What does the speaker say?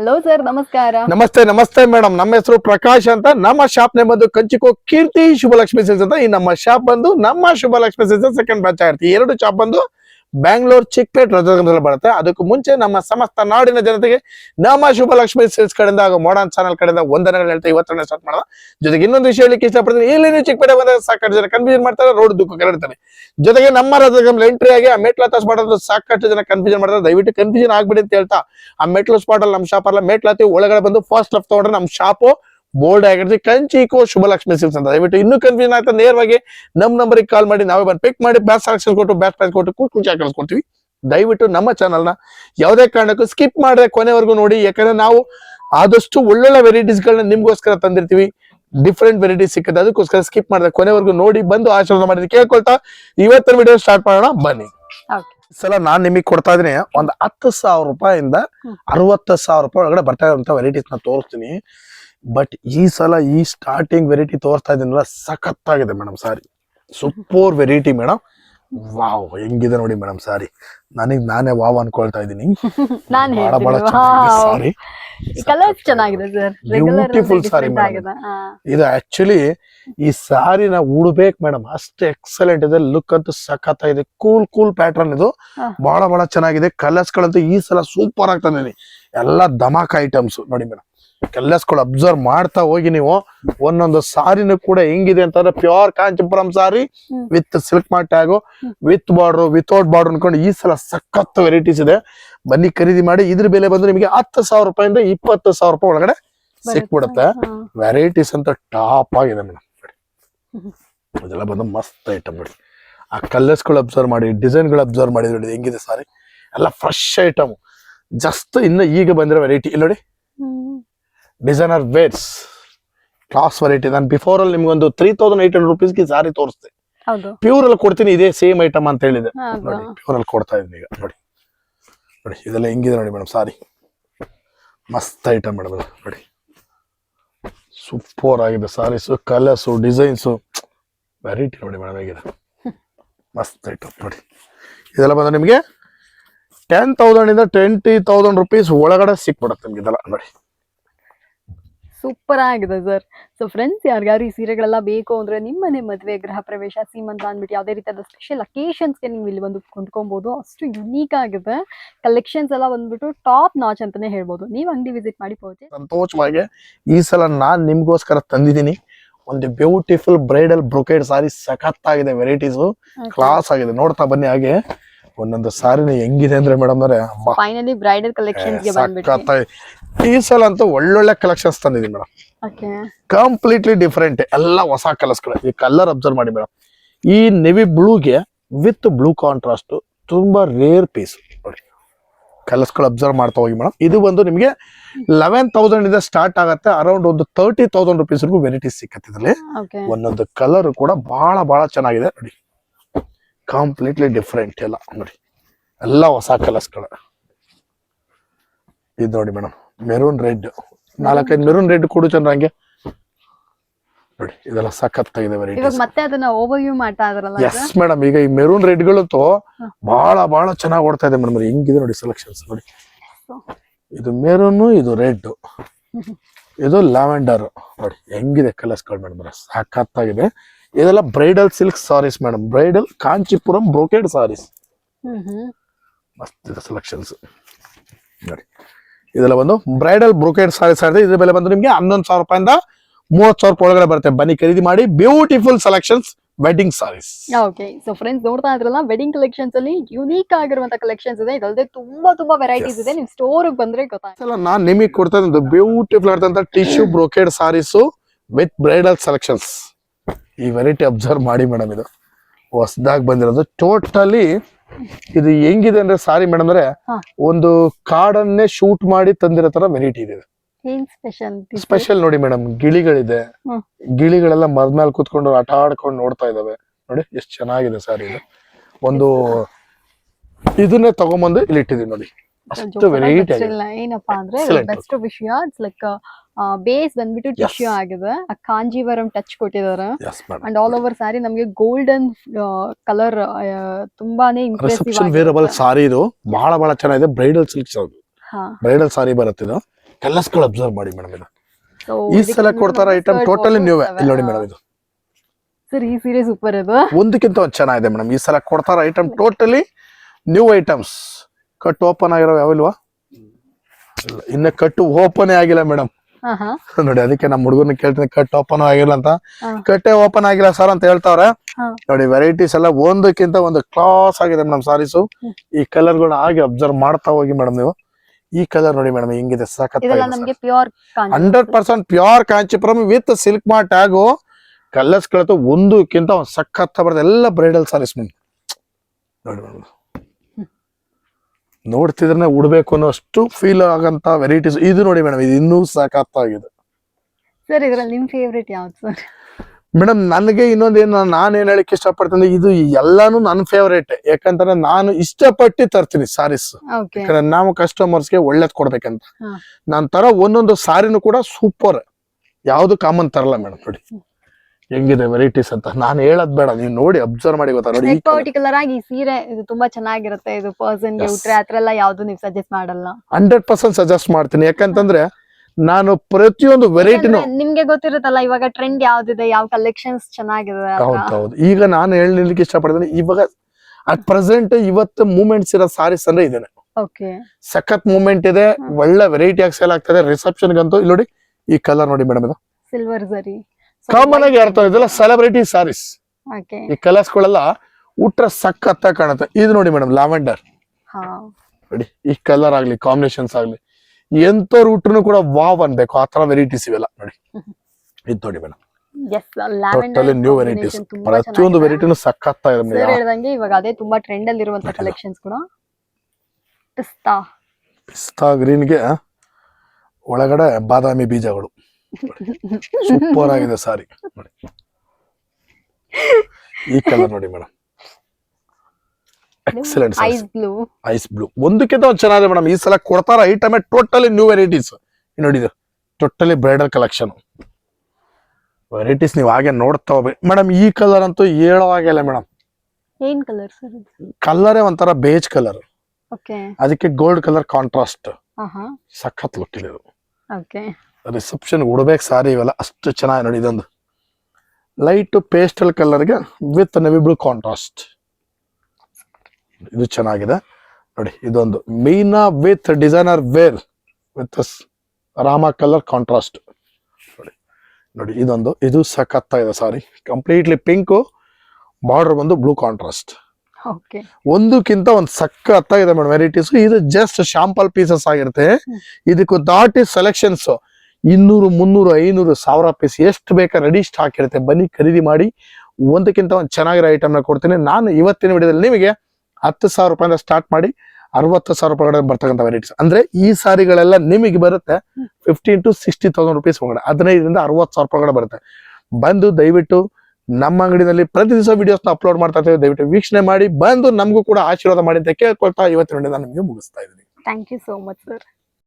Hello sir ನಮಸ್ಕಾರ. ನಮಸ್ತೆ ನಮಸ್ತೆ ಮೇಡಮ್ ನಮ್ಮ ಹೆಸರು ಪ್ರಕಾಶ್ ಅಂತ. ನಮ್ಮ ಶಾಪ್ ನೇಮ್ ಬಂದು ಕಂಚಿಕೋ ಕೀರ್ತಿ ಶುಭಲಕ್ಷ್ಮಿ ಸಿಲ್ಸ್ ಅಂತ. ಈ ನಮ್ಮ ಶಾಪ್ ಬಂದು ನಮ್ಮ ಶುಭಲಕ್ಷ್ಮಿ ಸಿಲ್ಸ್ ಸೆಕೆಂಡ್ ಬ್ಯಾಚ್ ಆಗಿರ್ತಿ ಎರಡು ಶಾಪ್ ಬಂದು ಬ್ಯಾಂಗ್ಳೂರ್ ಚಿಕ್ಕಪೇಟ್ ರಜದಲ್ಲಿ ಬರುತ್ತೆ. ಅದಕ್ಕೂ ಮುಂಚೆ ನಮ್ಮ ಸಮಸ್ತ ನಾಡಿನ ಜನತೆಗೆ ನಮ್ಮ ಶುಭಲಕ್ಷ್ಮಿ ಸಿಲ್ಸ್ ಕಡೆಯಿಂದ ಹಾಗೂ ಮೋಡನ್ ಚಾನಲ್ ಕಡೆಯಿಂದ ವಂದನೆಗಳು ಹೇಳ್ತಾ ಇವತ್ತನ್ನ ಸ್ಟಾರ್ಟ್ ಮಾಡೋಣ. ಜೊತೆಗೆ ಇನ್ನೊಂದು ವಿಷಯ ಹೇಳಿಕ್ಕೆ ಇಷ್ಟಪಡ್ತೀನಿ. ಇಲ್ಲಿ ನೀವು ಚಿಕ್ಕಪೇಟೆ ಬಂದಾಗ ಸಾಕಷ್ಟು ಜನ ಕನ್ಫ್ಯೂಷನ್ ಮಾಡ್ತಾರೆ? ರೋಡ್ ದುಃಖ ಕೆರಡ್ತಾರೆ. ಜೊತೆಗೆ ನಮ್ಮ ರಜಗಮ್ಲ ಎಂಟ್ರಿ ಆಗಿ ಆ ಮೆಟ್ಲ ತಾಸ್ ಮಾಡೋದು ಸಾಕಷ್ಟು ಜನ ಕನ್ಫ್ಯೂಷನ್ ಮಾಡ್ತಾರೆ? ದಯವಿಟ್ಟು ಕನ್ಫ್ಯೂಷನ್ ಆಗ್ಬಿಡಿ ಅಂತ ಹೇಳ್ತಾ ಆ ಮೆಟ್ಲು ಸ್ಪಾಟ್ ಅಲ್ಲಿ ನಮ್ಮ ಶಾಪ್ ಅಲ್ಲ ಮೆಟ್ಲ ಹತ್ತಿ ಒಳಗಡೆ ಬಂದು ಫಸ್ಟ್ ಲಫ್ ತಗೊಂಡ್ರೆ ನಮ್ಮ ಶಾಪು ಬೋರ್ಡ್ ಆಗಿರುತ್ತೆ ಕಂಚಿಕೋ ಶುಭಲಕ್ಷ್ಮಿ ಸಿಲ್ಸ್ ಅಂತ. ದಯವಿಟ್ಟು ಇನ್ನೂ ಕನ್ಫ್ಯೂಸ್ ಆಗ್ತದೆ ನೇರವಾಗಿ ನಮ್ ನಂಬರಿಗೆ ಕಾಲ್ ಮಾಡಿ ನಾವೇ ಬಂದು ಪಿಕ್ ಮಾಡಿ ಬ್ಯಾಸ್ ಸೆಲೆಕ್ಷನ್ ಕೊಟ್ಟು ಬ್ಯಾಸ್ ಪ್ರೈಸ್ ಕೊಟ್ಟು ಕುಂಚಿ ಹಾಕಿ ಕಳಿಸ್ಕೊಡ್ತೀವಿ ದಯವಿಟ್ಟು ನಮ್ಮ ಚಾನಲ್ನ ಯಾವುದೇ ಕಾರಣಕ್ಕೂ ಸ್ಕಿಪ್ ಮಾಡದೆ ಕೊನೆವರೆಗೂ ನೋಡಿ ಯಾಕಂದ್ರೆ ನಾವು ಆದಷ್ಟು ಒಳ್ಳೊಳ್ಳೆ ವೆರೈಟೀಸ್ ಗಳನ್ನ ನಿಮ್ಗೋಸ್ಕರ ತಂದಿರ್ತೀವಿ. ಡಿಫ್ರೆಂಟ್ ವೆರೈಟೀಸ್ ಸಿಕ್ಕದೆ ಅದಕ್ಕೋಸ್ಕರ ಸ್ಕಿಪ್ ಮಾಡದೆ ಕೊನೆವರೆಗೂ ನೋಡಿ ಬಂದು ಆಶೀರ್ವಾದ ಮಾಡಿದ್ರೆ ಕೇಳ್ಕೊಳ್ತಾ ಇವತ್ತಿನ ವಿಡಿಯೋ ಸ್ಟಾರ್ಟ್ ಮಾಡೋಣ ಬನ್ನಿ. ಸಲ ನಾನ್ ನಿಮಗೆ ಕೊಡ್ತಾ ಇದೀನಿ ಒಂದ್ ಹತ್ತು ಸಾವಿರ ರೂಪಾಯಿಂದ. ಅರವತ್ತು ಸಾವಿರ ರೂಪಾಯಿ ಒಳಗಡೆ ಬರ್ತಾ ಇರುವಂತ ವೆರೈಟೀಸ್ನ ತೋರಿಸ್ತೀನಿ. ಬಟ್ ಈ ಸಲ ಈ ಸ್ಟಾರ್ಟಿಂಗ್ ವೆರೈಟಿ ತೋರಿಸ್ತಾ ಇದೀನಲ್ಲ ಸಖತ್ತಾಗಿದೆ madam sari super variety madam wow ಹೆಂಗಿದೆ ನೋಡಿ ಮೇಡಮ್ ಸಾರಿ ನನಗ್ ನಾನೇ ವಾವ್ ಅನ್ಕೊಳ್ತಾ ಇದೀನಿ ಬಹಳ ಬಹಳ ಸಾರಿ ಚೆನ್ನಾಗಿದೆ ಸರ್. ಇದು ಆಕ್ಚುಲಿ ಈ ಸಾರಿನ ಉಡ್ಬೇಕು ಮೇಡಮ್ ಅಷ್ಟು ಎಕ್ಸಲೆಂಟ್ ಇದೆ. ಲುಕ್ ಅಂತೂ ಸಖತ್ತಾಗಿದೆ. ಕೂಲ್ ಕೂಲ್ ಪ್ಯಾಟರ್ನ್ ಇದು. ಬಹಳ ಬಹಳ ಚೆನ್ನಾಗಿದೆ. ಕಲರ್ಸ್ ಗಳಂತೂ ಈ ಸಲ ಸೂಪರ್ ಆಗ್ತಾನೆ ಎಲ್ಲ ಧಮಾಕ ಐಟಮ್ಸ್ ನೋಡಿ ಮೇಡಮ್ ಕಲರ್ಸ್ಗಳು ಅಬ್ಸರ್ವ್ ಮಾಡ್ತಾ ಹೋಗಿ ನೀವು ಒಂದೊಂದು ಸಾರಿನೂ ಕೂಡ ಹೆಂಗಿದೆ ಅಂತಂದ್ರೆ pure Kanchipuram sari with silk tag with border without border ಅನ್ಕೊಂಡು ಈ ಸಲ ಸಖತ್ ವೆರೈಟೀಸ್ ಇದೆ. ಬನ್ನಿ ಖರೀದಿ ಮಾಡಿ ಇದ್ರ ಬೆಲೆ ಬಂದ್ರೆ ನಿಮಗೆ ಹತ್ತು ಸಾವಿರ ರೂಪಾಯಿಂದ ಇಪ್ಪತ್ತು ಸಾವಿರ ರೂಪಾಯಿ ಒಳಗಡೆ ಸಿಕ್ಬಿಡುತ್ತೆ. ವೆರೈಟೀಸ್ ಅಂತ ಟಾಪ್ ಆಗಿದೆ ಮೇಡಮ್. ಹ್ಮ್. ಇದೆಲ್ಲ ಬಂದು ಮಸ್ತ್ ಐಟಮ್ ನೋಡಿ ಆ ಕಲರ್ಸ್ಗಳು ಅಬ್ಸರ್ವ್ ಮಾಡಿ ಡಿಸೈನ್ಗಳು ಅಬ್ಸರ್ವ್ ಮಾಡಿ ನೋಡಿ ಹೆಂಗಿದೆ ಸಾರಿ. ಎಲ್ಲ ಫ್ರೆಶ್ ಐಟಮ್ ಜಸ್ಟ್ ಇನ್ನು ಈಗ ಬಂದಿರೋ ವೆರೈಟಿ ಇಲ್ಲಿ ನೋಡಿ. ಡಿಸೈನರ್ ವೇರ್ಸ್ ಕ್ಲಾಸ್ ವೆರೈಟಿ ನಾನು ಬಿಫೋರ್ ಅಲ್ಲಿ ನಿಮ್ಗೆ ಒಂದು ತ್ರೀ ತೌಸಂಡ್ ಏಟ್ ಹಂಡ್ರೆಡ್ ರುಪೀಸ್ಗೆ ಸಾರಿ ತೋರಿಸ್ತೆ ಪ್ಯೂರ್ ಅಲ್ಲಿ ಕೊಡ್ತೀನಿ ಇದೇ ಸೇಮ್ ಐಟಮ್ ಅಂತ ಹೇಳಿದೆ. ನೋಡಿ ಪ್ಯೂರ್ ಅಲ್ಲಿ ಕೊಡ್ತಾ ಇದ್ದೀನಿ ಈಗ ನೋಡಿ. ನೋಡಿ ಇದೆಲ್ಲ ಹೆಂಗಿದೆ ನೋಡಿ ಮೇಡಮ್ ಸಾರಿ ಮಸ್ತ್ ಐಟಮ್ ಮೇಡಮ್ ನೋಡಿ. ಸೂಪರ್ ಆಗಿದೆ ಸಾರೀಸು ಕಲರ್ಸು ಡಿಸೈನ್ಸು ವೆರೈಟಿ ನೋಡಿ ಮೇಡಮ್ ಹೇಗಿದೆ. ಮಸ್ತ್ ಐಟಮ್ ನೋಡಿ. ಇದೆಲ್ಲ ಬಂದು ನಿಮಗೆ ಟೆನ್ ತೌಸಂಡಿಂದ ಇಂದ ಟ್ವೆಂಟಿ ತೌಸಂಡ್ ರುಪೀಸ್ ಒಳಗಡೆ ಸಿಕ್ಬಿಡುತ್ತೆ ನಿಮ್ಗೆ ಇದೆಲ್ಲ ನೋಡಿ. ಸೂಪರ್ ಆಗಿದೆ ಸರ್ ಸೊ ಫ್ರೆಂಡ್ಸ್ ಯಾರಿಗಾರು ಈ ಸೀರೆಗಳೆಲ್ಲ ಬೇಕು ಅಂದ್ರೆ ನಿಮ್ಮನೆ ಮದುವೆ ಗೃಹ ಪ್ರವೇಶ ಸೀಮಂತ ಅಂದ್ಬಿಟ್ಟು ಯಾವುದೇ ರೀತಿಯಾದ ಸ್ಪೆಷಲ್ ಅಕೇಶನ್ಸ್ಗೆ ನೀವು ಇಲ್ಲಿ ಬಂದು ಕೊಂಡ್ಕೊಬಹುದು ಅಷ್ಟು ಯುನೀಕ್ ಆಗಿದೆ. ಕಲೆಕ್ಷನ್ಸ್ ಎಲ್ಲ ಬಂದ್ಬಿಟ್ಟು ಟಾಪ್ ನಾಚ್ ಅಂತಾನೆ ಹೇಳ್ಬೋದು. ನೀವು ಅಂಗಡಿ ವಿಸಿಟ್ ಮಾಡಿ ಪೋಚೆ ಸಂತೋಷವಾಗಿ ಈ ಸಲ ನಾನ್ ನಿಮ್ಗೋಸ್ಕರ ತಂದಿದ್ದೀನಿ. ಒಂದು ಬ್ಯೂಟಿಫುಲ್ ಬ್ರೈಡಲ್ ಬ್ರೊಕೇಡ್ ಸಾರಿ ಸಖತ್ತಾಗಿದೆ ವೆರೈಟೀಸು ಕ್ಲಾಸ್ ಆಗಿದೆ. ನೋಡ್ತಾ ಬನ್ನಿ ಹಾಗೆ. ಒಂದೊಂದು ಸಾರಿನ ಹೆಂಗಿದೆ ಅಂದ್ರೆ ಮೇಡಮ್ ಅವರೇ ಫೈನಲಿ ಬ್ರೈಡಲ್ ಕಲೆಕ್ಷನ್ಗೆ ಬಂದ್ಬಿಟ್ಟು ಈ ಸಲ ಅಂತೂ ಒಳ್ಳೊಳ್ಳೆ ಕಲೆಕ್ಷನ್ಸ್ ತಂದಿದ್ದೀನಿ ಮೇಡಮ್ ಓಕೆ ಕಂಪ್ಲೀಟ್ಲಿ ಡಿಫ್ರೆಂಟ್ ಎಲ್ಲ ಹೊಸ ಕಲರ್ಸ್ಗಳು ಈ ಕಲರ್ ಅಬ್ಸರ್ವ್ ಮಾಡಿ ಮೇಡಮ್ ಈ ನೆವಿ ಬ್ಲೂಗೆ ವಿತ್ ಬ್ಲೂ ಕಾಂಟ್ರಾಸ್ಟ್ ತುಂಬಾ ರೇರ್ ಪೀಸ್ ನೋಡಿ. ಕಲರ್ಸ್ಗಳು ಅಬ್ಸರ್ವ್ ಮಾಡ್ತಾ ಹೋಗಿ ಮೇಡಮ್ ಇದು ಬಂದು ನಿಮಗೆ ಲೆವೆನ್ ತೌಸಂಡ್ ಇಂದ ಸ್ಟಾರ್ಟ್ ಆಗುತ್ತೆ. ಅರೌಂಡ್ ಒಂದು ತರ್ಟಿ ತೌಸಂಡ್ ರುಪೀಸ್ ವೆರೈಟೀಸ್ ಸಿಕ್ಕತ್ತೆ ಇದರಲ್ಲಿ. ಓಕೆ ಒಂದೊಂದು ಕಲರ್ ಕೂಡ ಬಹಳ ಬಹಳ ಚೆನ್ನಾಗಿದೆ. ನೋಡಿ. ಕಂಪ್ಲೀಟ್ಲಿ ಡಿಫ್ರೆಂಟ್ ಎಲ್ಲ ನೋಡಿ. ಎಲ್ಲ ಹೊಸ ಕಲರ್ಸ್ಗಳು ಇದು ನೋಡಿ ಮೇಡಮ್ ಮೆರೂನ್ ರೆಡ್ ನಾಲ್ಕೈದು ಮೆರೂನ್ ರೆಡ್ ಕೊಡು ಚಂದ್ರ ಹಂಗೆ. ನೋಡಿ ಇದೆಲ್ಲ ಸಖತ್ತಾಗಿದೆ ಮತ್ತೆ ಅದನ್ನ ಮಾಡ್ತಾ ಇದ್ರಲ್ಲ ಎಸ್ ಮೇಡಮ್ ಈಗ ಈ ಮೆರೂನ್ ರೆಡ್ ಗಳಂತೂ ಬಹಳ ಬಹಳ ಚೆನ್ನಾಗಿ ಓಡ್ತಾ ಇದೆ ಮೇಡಮ್ ಹೆಂಗಿದೆ ನೋಡಿ ಸೆಲೆಕ್ಷನ್ಸ್ ನೋಡಿ. ಇದು ಮೆರೂನು ಇದು ರೆಡ್ ಇದು ಲ್ಯಾವೆಂಡರ್ ನೋಡಿ ಹೆಂಗಿದೆ ಕಲರ್ಸ್ಗಳು ಮೇಡಮ್ ಸಖತ್ತಾಗಿದೆ. ಇದೆಲ್ಲ bridal silk saris madam bridal Kanchipuram brocade saris ಮಸ್ತ್ ಇದೆ ಸೆಲೆಕ್ಷನ್ಸ್ ನೋಡಿ. ಇದೆಲ್ಲ ಬಂದು ಬ್ರೈಡಲ್ ಬ್ರೋಕೆಡ್ ಸಾರೀಸ್ ಆಗಿದೆ ಇದ್ರ ಬೆಲೆ ಬಂದು ನಿಮ್ಗೆ ಹನ್ನೊಂದು ಸಾವಿರ ರೂಪಾಯಿಂದ ಮೂವತ್ತು ಸಾವಿರ ರೂಪಾಯಿ ಒಳಗಡೆ ಬರುತ್ತೆ. ಬನ್ನಿ ಖರೀದಿ ಮಾಡಿ. Beautiful selections wedding saris okay so friends ನೋಡ್ತಾ ಇದ್ರಲ್ಲ ವೆಡ್ಡಿಂಗ್ ಕಲೆಕ್ಷನ್ಸ್ ಅಲ್ಲಿ ಯುನೀಕ್ ಆಗಿರುವಂತ ಕಲೆಕ್ಷನ್ಸ್ ಇದೆ. ಇದಲ್ಲದೆ ತುಂಬಾ ತುಂಬಾ ವೆರೈಟೀಸ್ ಇದೆ. ನಿಮ್ ಸ್ಟೋರ್ ಬಂದ್ರೆ ಗೊತ್ತಾಗುತ್ತೆ. ನಾನು ನಾನ್ ನಿಮಗೆ ಕೊಡ್ತಾ ಇದ್ದು ಬ್ಯೂಟಿಫುಲ್ ಆದಂತ tissue brocade saris with bridal selections ಈ ವೆರೈಟಿ ಅಬ್ಸರ್ವ್ ಮಾಡಿ ಮೇಡಮ್ ಇದು. ಹೊಸದಾಗಿ ಬಂದಿರೋದು. ಟೋಟಲಿ ಇದು ಹೆಂಗಿದೆ ಅಂದ್ರೆ ಸಾರಿ ಮೇಡಮ್ ಅಂದ್ರೆ ಒಂದು ಕಾಡನ್ನೇ ಶೂಟ್ ಮಾಡಿ ತಂದಿರೋ ತರ ವೆರೈಟಿ ಇದೆ ಸ್ಪೆಷಲ್ ನೋಡಿ ಮೇಡಮ್ ಗಿಳಿಗಳಿದೆ. ಗಿಳಿಗಳೆಲ್ಲ ಮರದ ಮೇಲೆ ಕುತ್ಕೊಂಡು ಆಟ ಆಡ್ಕೊಂಡು ನೋಡ್ತಾ ಇದಾವೆ. ನೋಡಿ ಎಷ್ಟು ಚೆನ್ನಾಗಿದೆ ಸಾರಿ ಇದು. ಒಂದು ಇದನ್ನೇ ತಗೊಂಬಂದು ಇಲ್ಲಿ ಇಟ್ಟಿದೀವಿ ನೋಡಿ. ಅಷ್ಟು ವೆರೈಟಿ ಏನಪ್ಪಾ ಅಂದ್ರೆ ಬೆಸ್ಟ್ ವಿಷಯ ಇಟ್ಸ್ ಲೈಕ್ ಬೇಸ್ ಬಂದ್ಬಿಟ್ಟು. ಟಿಶ್ಯೂ ಆಗಿದೆ. ಆ ಕಾಂಜೀವರಂ ಟಚ್ ಕೊಟ್ಟಿದ್ದಾರೆ. ಅಂಡ್ ಆಲ್ ಓವರ್ ಸ್ಯಾರಿ ನಮಗೆ ಗೋಲ್ಡನ್ ಕಲರ್ ತುಂಬಾನೇ ಇಂಪ್ರೆಸಿವ್ ರಿಸೆಪ್ಷನ್ ವೇರಬಲ್ ಸಾರಿ ಇದು. ಬಹಳ ಬಹಳ ಚೆನ್ನಾಗಿದೆ. ಬ್ರೈಡಲ್ ಸಿಲ್ಕ್ ಹಾ. ಬ್ರೈಡಲ್ ಸಾರಿ ಬರುತ್ತೆ ಇದು. ಕಲರ್ಸ್ಗಳು ಅಬ್ಸರ್ವ್ ಮಾಡಿ ಮೇಡಮ್ ಇದು. ಈ ಸಲ ಕೊಡ್ತಾರ ಐಟಮ್ ಟೋಟಲಿ ನ್ಯೂ ಇಲ್ಲಿ ನೋಡಿ. ಮೇಡಮ್ ಇದು. ಸರ್ ಈ ಸೀರೆ ಸೂಪರ್ ಇದು. ಒಂದಕ್ಕಿಂತ ಒಂದು ಚೆನ್ನಾಗಿದೆ ಮೇಡಮ್ ಈ ಸಲ ಕೊಡ್ತಾರ item totally new items cut open ಆಗಿರೋ ಯಾವಿಲ್ವಾ ಇನ್ನ ಕಟ್ಟು ಓಪನ್ ಆಗಿಲ್ಲ ಮೇಡಮ್ ನೋಡಿ ಅದಕ್ಕೆ ನಮ್ಮ ಹುಡುಗನ ಕೇಳ್ತೀನಿ ಕಟ್ ಓಪನ್ ಆಗಿಲ್ಲ ಅಂತ. ಕಟ್ಟೆ ಓಪನ್ ಆಗಿಲ್ಲ ಸರ್ ಅಂತ ಹೇಳ್ತಾವ್ರೆ. ನೋಡಿ ವೆರೈಟೀಸ್ ಎಲ್ಲ ಒಂದಕ್ಕಿಂತ ಒಂದು ಕ್ಲಾಸ್ ಆಗಿದೆ ಮೇಡಮ್ ಸಾರೀಸು ಈ ಕಲರ್ಗಳು ಹಾಗೆ ಅಬ್ಸರ್ವ್ ಮಾಡ್ತಾ ಹೋಗಿ ಮೇಡಮ್ ನೀವು. ಈ ಕಲರ್ ನೋಡಿ ಮೇಡಮ್ ಹಿಂಗಿದೆ ಸಾಕತ್ hundred percent pure Kanchipuram with silk mart ಆಗು ಕಲರ್ಸ್ ಕಳೆದು ಒಂದಕ್ಕಿಂತ ಒಂದು ಸಖತ್ ಬರ್ತದೆ. ಎಲ್ಲ ಬ್ರೈಡಲ್ ಸಾರೀಸ್ ಮೇಡಮ್. ನೋಡಿ ಮೇಡಮ್. ನೋಡ್ತಿದ್ರೆ ಉಡ್ಬೇಕು ಅನ್ನೋ ಅಷ್ಟು ಫೀಲ್ ಆಗಂತ ವೆರೈಟೀಸ್ ಇದು ನೋಡಿ ಮೇಡಮ್ ಇದು ಇನ್ನೂ ಸಾಕಾಗಿದೆ ಸರ್ ಇದ್ರಲ್ಲಿ ನಿಮ್ ಫೇವ್ರೇಟ್ ಯಾವ್ದು ಸರ್ ಮೇಡಮ್ ನನಗೆ ಇನ್ನೊಂದೇನು ನಾನು ಏನು ಹೇಳಕ್ ಇಷ್ಟಪಡ್ತೀನಿ ಇದು ಎಲ್ಲಾನು ನನ್ನ ಫೇವ್ರೇಟ್ ಯಾಕಂತಂದ್ರೆ ನಾನು ಇಷ್ಟಪಟ್ಟು ತರ್ತೀನಿ ಸಾರೀಸ್ ಯಾಕಂದ್ರೆ ನಾವು ಕಸ್ಟಮರ್ಸ್ಗೆ ಒಳ್ಳೇದ್ ಕೊಡ್ಬೇಕಂತ. ನಾನ್ ತರ ಒಂದೊಂದು ಸಾರಿನೂ ಕೂಡ ಸೂಪರ್ ಯಾವ್ದು ಕಾಮನ್ ತರಲ್ಲ ಮೇಡಮ್ ನೋಡಿ. ಹೆಂಗಿದೆ ವೆರೈಟೀಸ್ ಅಂತ? ನಾನು ಹೇಳದ್ ಬೇಡ ನೀವು ನೋಡಿ ಅಬ್ಸರ್ವ್ ಮಾಡಿ ಗೊತ್ತಾ? ನೋಡಿ ಈ ಪರ್ಟಿಕ್ಯುಲರ್ ಆಗಿ ಈ ಸೀರೆ ಇದು ತುಂಬಾ ಚೆನ್ನಾಗಿರುತ್ತೆ ಇದು ಪರ್ಸನ್ಗೆ. ಉಟ್ರೆ ಆತರ ಎಲ್ಲ ಯಾವ್ದು ನೀವು ಸಜೆಸ್ಟ್ ಮಾಡಲ್ಲ. ಹಂಡ್ರೆಡ್ ಪರ್ಸೆಂಟ್ ಸಜೆಸ್ಟ್ ಮಾಡ್ತೀನಿ ಯಾಕಂತಂದ್ರೆ ನಾನು ಪ್ರತಿಯೊಂದು ವೆರೈಟಿನೂ ಯಾಕಂದ್ರೆ ನಿಮ್ಗೆ ಗೊತ್ತಿರುತ್ತಲ್ಲ ಇವಾಗ ಟ್ರೆಂಡ್ ಯಾವ್ದಿದೆ ಯಾವ ಕಲೆಕ್ಷನ್ಸ್ ಚೆನ್ನಾಗಿದೆ. ಹೌದು ಹೌದು ಈಗ ನಾನು ಹೇಳಲಿಕ್ಕೆ ಇಷ್ಟಪಡ್ತೀನಿ ಇವಾಗ ಅಟ್ ಪ್ರೆಸೆಂಟ್ ಇವತ್ತು ಮೂಮೆಂಟ್ಸ್ ಇರೋ ಸಾರೀಸ್ ಅಂದ್ರೆ ಇದೇನೆ. ಓಕೆ ಸಖತ್ ಮೂಮೆಂಟ್ ಇದೆ ಒಳ್ಳೆ ವೆರೈಟಿ ಆಗಿ ಸೇಲ್ ಆಗ್ತದೆ ರಿಸೆಪ್ಷನ್ ಗಂತೂ ಇಲ್ಲಿ ನೋಡಿ ಈ ಕಲರ್ ನೋಡಿ ಮೇಡಮ್ ಇದು. ಸಿಲ್ವರ್ ಸರಿ. ಕಾಮನ್ ಆಗಿ ಅರ್ಥ ಇದೆಲ್ಲ ಸೆಲೆಬ್ರಿಟಿ ಸಾರೀಸ್ ಈ ಕಲರ್ಸ್ ಗಳೆಲ್ಲ ಉಟ್ರ ಸಖತ್ತಾಗಿ ಕಾಣುತ್ತೆ. ಇದು ನೋಡಿ ಮೇಡಮ್ ಲ್ಯಾವೆಂಡರ್. ನೋಡಿ ಈ ಕಲರ್ ಆಗ್ಲಿ ಕಾಂಬಿನೇಷನ್ಸ್ ಆಗ್ಲಿ ಎಂತವ್ರು ಉಟ್ರು ಕೂಡ ವಾವ್ ಅನ್ಬೇಕು. ಆ ತರ ವೆರೈಟೀಸ್ ಇವೆಲ್ಲ ನೋಡಿ. ಇದು ನೋಡಿ ಮೇಡಮ್. ಟೋಟಲಿ ನ್ಯೂ ವೆರೈಟೀಸ್ ಪ್ರತಿಯೊಂದು ವೆರೈಟಿನೂ ಸಖತ್ತಾ ಇದೆ ಹೇಳ್ದಂಗೆ ಇವಾಗ ಅದೇ ತುಂಬಾ ಟ್ರೆಂಡ್ ಅಲ್ಲಿ ಇರುವಂತ ಕಲೆಕ್ಷನ್ಸ್ ಕೂಡ. ಪಿಸ್ತಾ. ಪಿಸ್ತಾ ಗ್ರೀನ್ಗೆ ಒಳಗಡೆ ಬಾದಾಮಿ ಬೀಜಗಳು. ಸೂಪರ್ ಆಗಿದೆ ಸಾರಿ. ನೋಡಿ. ಈ ಕಲರ್ ನೋಡಿ madam excellent ice blue ice blue ಒಂದಕ್ಕಿಂತ ಒಂದು ಚೆನ್ನಾಗಿದೆ ಮೇಡಮ್ ಈ ಸಲ ಕೊಡ್ತಾರ ಐಟಮ್ ಟೋಟಲಿ ನ್ಯೂ ವೆರೈಟೀಸ್ ನೋಡಿದ ಟೋಟಲಿ ಬ್ರೈಡಲ್ ಕಲೆಕ್ಷನ್ ವೆರೈಟೀಸ್ ನೀವು ಹಾಗೆ ನೋಡ್ತಾ ಹೋಗ್ಬೇಕು ಮೇಡಮ್ ಈ ಕಲರ್ ಅಂತೂ ಹೇಳೋ ಹಾಗೆಲ್ಲ ಮೇಡಮ್ ಏನ್ ಕಲರ್ ಸರ್ ಕಲರೇ ಒಂಥರ ಬೇಜ್ ಕಲರ್ ಓಕೆ ಅದಕ್ಕೆ ಗೋಲ್ಡ್ ಕಲರ್ ಕಾಂಟ್ರಾಸ್ಟ್ ಸಖತ್ ಲುಕ್ ಇದೆ. ಓಕೆ ರಿಸೆಪ್ಷನ್ ಉಡ್ಬೇಕು ಸಾರಿ ಇವೆಲ್ಲ ಅಷ್ಟು ಚೆನ್ನಾಗಿ ನೋಡಿ ಇದೊಂದು ಲೈಟ್ ಪೇಸ್ಟಲ್ ಕಲರ್ಗೆ ವಿತ್ ನವಿ ಬ್ಲೂ ಕಾಂಟ್ರಾಸ್ಟ್ ಇದು ಚೆನ್ನಾಗಿದೆ. ನೋಡಿ ಇದೊಂದು ಮೀನಾ ವಿತ್ ಡಿಸೈನರ್ ವೇರ್ ವಿತ್ ರಾಮ ಕಲರ್ ಕಾಂಟ್ರಾಸ್ಟ್ ನೋಡಿ ನೋಡಿ ಇದೊಂದು ಇದು ಸಖತ್ತ ಇದೆ ಸಾರಿ. ಕಂಪ್ಲೀಟ್ಲಿ ಪಿಂಕು ಬಾರ್ಡರ್ ಬಂದು ಬ್ಲೂ ಕಾಂಟ್ರಾಸ್ಟ್ ಒಂದಕ್ಕಿಂತ ಒಂದು ಸಖತ್ತಾಗಿದೆ ಮೇಡಮ್ ವೆರೈಟೀಸ್ ಇದು ಜಸ್ಟ್ ಶಾಂಪಲ್ ಪೀಸಸ್ ಆಗಿರುತ್ತೆ. ಇದಕ್ಕೂ ಇದಕ್ಕೂ ದಾಟಿ ಸೆಲೆಕ್ಷನ್ಸ್ ಇನ್ನೂರು, ಮುನ್ನೂರು, ಐನೂರು ಸಾವಿರ ಪೀಸ್ ಎಷ್ಟು ಬೇಕಾ ರೆಡಿ ಸ್ಟಾಕ್ ಇರುತ್ತೆ ಬನ್ನಿ ಖರೀದಿ ಮಾಡಿ. ಒಂದಕ್ಕಿಂತ ಒಂದು ಚೆನ್ನಾಗಿರೋ ಐಟಮ್ನ ಕೊಡ್ತೀನಿ. ನಾನು ಇವತ್ತಿನ ವಿಡಿಯೋದಲ್ಲಿ ನಿಮಗೆ ಹತ್ತು ಸಾವಿರ ರೂಪಾಯಿಂದ ಸ್ಟಾರ್ಟ್ ಮಾಡಿ ಅರವತ್ತು ಸಾವಿರ ರೂಪಾಯಿ ಬರ್ತಕ್ಕಂಥ ವೆರೈಟೀಸ್ ಅಂದ್ರೆ ಈ ಸಾರಿಗಳೆಲ್ಲ ನಿಮಗೆ ಬರುತ್ತೆ fifteen to sixty thousand rupees ಒಳಗಡೆ. ಹದಿನೈದರಿಂದ ಅರವತ್ತು ಸಾವಿರ ರೂಪಾಯಿ ಬರುತ್ತೆ. ಬಂದು ದಯವಿಟ್ಟು ನಮ್ಮ ಅಂಗಡಿನಲ್ಲಿ ಪ್ರತಿ ದಿವಸ ವಿಡಿಯೋಸ್ನ ಅಪ್ಲೋಡ್ ಮಾಡ್ತಾ ಇದ್ದೇವೆ ದಯವಿಟ್ಟು ವೀಕ್ಷಣೆ ಮಾಡಿ, ಬಂದು ನಮಗೂ ಕೂಡ ಆಶೀರ್ವಾದ ಮಾಡಿ ಅಂತ ಕೇಳ್ಕೊಳ್ತಾ ಇವತ್ತಿನ ನಾನು ನಿಮಗೆ ಮುಗಿಸ್ತಾ ಇದ್ದೀನಿ. Thank you so much sir